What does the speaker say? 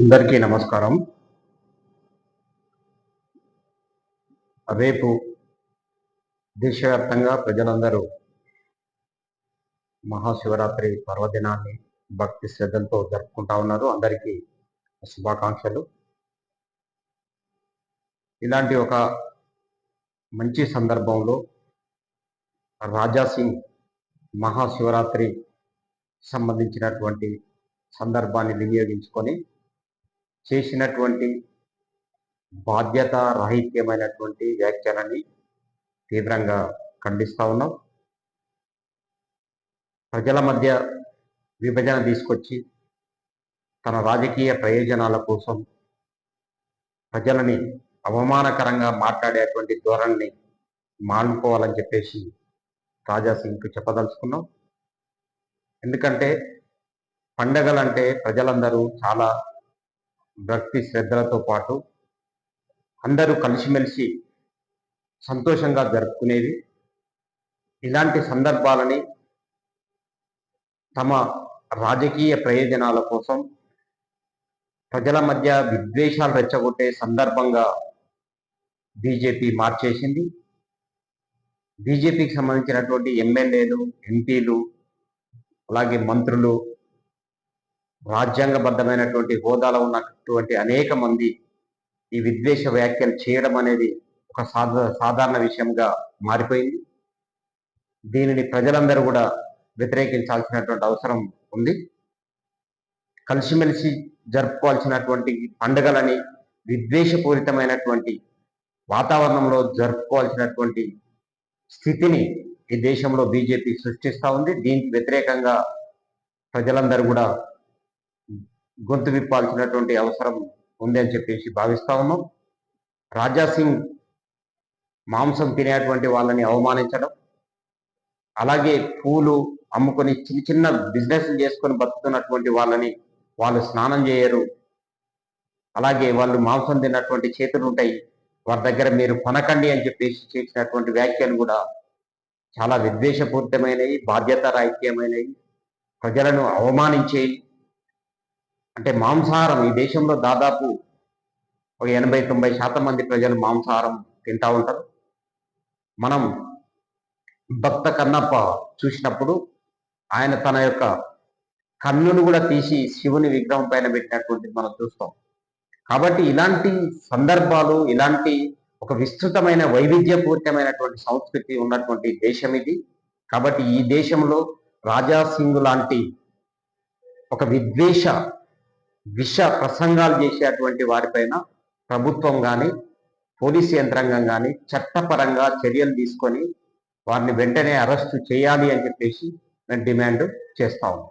అందరికీ నమస్కారం. రేపు దేశవ్యాప్తంగా ప్రజలందరూ మహాశివరాత్రి పర్వదినాన్ని భక్తి శ్రద్ధలతో జరుపుకుంటా ఉన్నారు. అందరికీ శుభాకాంక్షలు. ఇలాంటి ఒక మంచి సందర్భంలో రాజా సింగ్ మహాశివరాత్రి సంబంధించినటువంటి సందర్భాన్ని వినియోగించుకొని చేసినటువంటి బాధ్యత రాహిత్యమైనటువంటి వ్యాఖ్యలని తీవ్రంగా ఖండిస్తా ఉన్నాం. ప్రజల మధ్య విభజన తీసుకొచ్చి తన రాజకీయ ప్రయోజనాల కోసం ప్రజలని అవమానకరంగా మాట్లాడేటువంటి ధోరణిని మానుకోవాలని చెప్పేసి రాజా సింగ్కు చెప్పదలుచుకున్నాం. ఎందుకంటే పండగలంటే ప్రజలందరూ చాలా భక్తి శ్రద్ధలతో పాటు అందరూ కలిసిమెలిసి సంతోషంగా జరుపుకునేవి ఇలాంటి సందర్భాలని తమ రాజకీయ ప్రయోజనాల కోసం ప్రజల మధ్య విద్వేషాలు రెచ్చగొట్టే సందర్భంగా బీజేపీ మార్చేసింది. బీజేపీకి సంబంధించినటువంటి ఎమ్మెల్యేలు ఎంపీలు అలాగే మంత్రులు రాజ్యాంగబద్ధమైనటువంటి హోదాలో ఉన్నటువంటి అనేక మంది ఈ విద్వేష వ్యాఖ్యలు చేయడం అనేది ఒక సాధ సాధారణ విషయంగా మారిపోయింది. దీనిని ప్రజలందరూ కూడా వ్యతిరేకించాల్సినటువంటి అవసరం ఉంది. కలిసిమెలిసి జరుపుకోవాల్సినటువంటి పండుగలని విద్వేషపూరితమైనటువంటి వాతావరణంలో జరుపుకోవాల్సినటువంటి స్థితిని ఈ దేశంలో బీజేపీ సృష్టిస్తూ ఉంది. దీనికి వ్యతిరేకంగా ప్రజలందరూ కూడా గొంతు విప్పాల్సినటువంటి అవసరం ఉంది అని చెప్పేసి భావిస్తా ఉన్నాం. రాజా సింగ్ మాంసం తినేటువంటి వాళ్ళని అవమానించడం అలాగే పూలు అమ్ముకొని చిన్న చిన్న బిజినెస్ చేసుకొని బతుకుతున్నటువంటి వాళ్ళని వాళ్ళు స్నానం చేయరు. అలాగే వాళ్ళు మాంసం తిన్నటువంటి చేతులు ఉంటాయి. వారి దగ్గర మీరు కొనకండి అని చెప్పేసి చేసినటువంటి వ్యాఖ్యలు కూడా చాలా విద్వేషపూరితమైనవి బాధ్యత రాహిత్యమైనవి ప్రజలను అవమానించేవి అంటే మాంసాహారం ఈ దేశంలో దాదాపు ఒక ఎనభై తొంభై శాతం మంది ప్రజలు మాంసాహారం తింటా ఉంటారు. మనం భక్త కన్నప్ప చూసినప్పుడు ఆయన తన యొక్క కన్నును కూడా తీసి శివుని విగ్రహం పైన పెట్టినటువంటిది మనం చూస్తాం. కాబట్టి ఇలాంటి సందర్భాలు ఇలాంటి ఒక విస్తృతమైన వైవిధ్యపూరితమైనటువంటి సంస్కృతి ఉన్నటువంటి దేశం ఇది. కాబట్టి ఈ దేశంలో రాజా సింగ్ లాంటి ఒక విద్వేష విష ప్రసంగాలు చేసేటువంటి వారిపైన ప్రభుత్వం కానీ పోలీసు యంత్రాంగం కానీ చట్టపరంగా చర్యలు తీసుకొని వారిని వెంటనే అరెస్టు చేయాలి అని చెప్పేసి మేము డిమాండ్ చేస్తా ఉన్నాం.